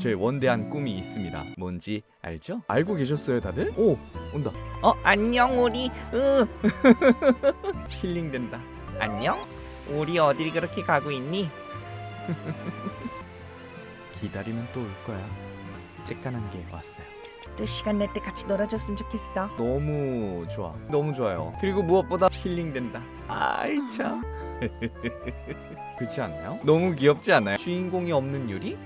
저의 원대한 꿈이 있습니다. 뭔지 알죠? 알고 계셨어요, 다들? 오, 온다. 어 안녕 우리 으 힐링된다. 안녕 우리 어딜 그렇게 가고 있니 기다리면 또 올 거야. 쬐깐한 게 왔어요. 또 시간 낼 때 같이 놀아줬으면 좋겠어 너무 좋아. 너무 좋아요. 그리고 무엇보다 힐링된다. 아이 참. 그렇지 않나요? 너무 귀엽지 않아요? 주인공이 없는 유리?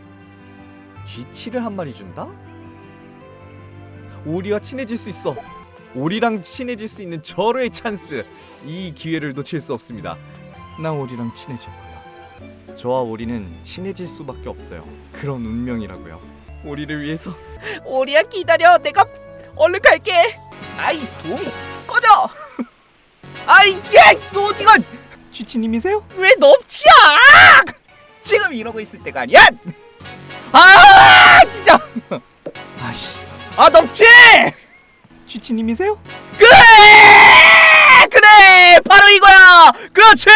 쥐치를 한 마리 준다? 오리와 친해질 수 있어. 오리랑 친해질 수 있는 절호의 찬스. 이 기회를 놓칠 수 없습니다. 나 오리랑 친해질 거야. 저와 오리는 친해질 수밖에 없어요. 그런 운명이라고요. 오리를 위해서 오리야 기다려 내가 얼른 갈게 아이 도미 꺼져 아이 야너 지금 쥐치님이세요? 왜 넙치야 지금 이러고 있을 때가 아니야 아 쥐치님이세요? 그래 그래 바로 이거야 그렇지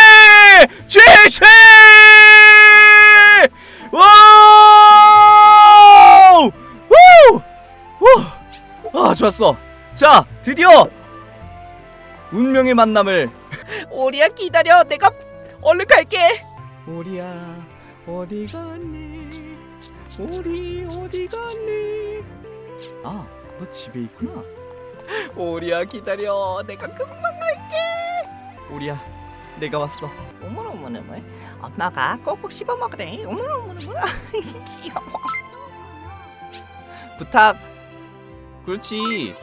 쥐쥐 와우 우! 아 좋았어. 자 드디어 운명의 만남을. 오리야 기다려 내가 얼른 갈게 오리야 어디 갔니? 오리 어디 갔니? 아 너 집에 있구나. 오리야 기다려 내가 금방 갈게. 오리야 내가 왔어. 어머나 엄마가 꼭꼭 씹어 먹으래 어머나 귀여워 부탁. 그렇지.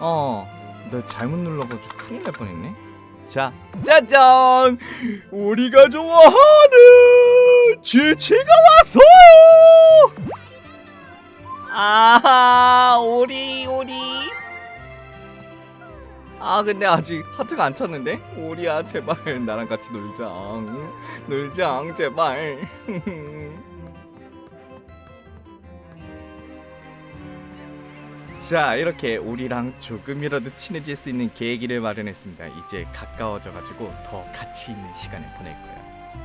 어. 너 잘못 눌러가지고 큰일 날 뻔했네. 자, 짜잔! 우리가 좋아하는 쥐치가 왔어요! 아 오리 아, 근데 아직 하트가 안 찼는데? 오리야, 제발 나랑 같이 놀자. 놀자, 제발. 자, 이렇게 우리랑 조금이라도 친해질 수 있는 계기를 마련했습니다. 이제 가까워져가지고 더 같이 있는 시간을 보낼 거예요.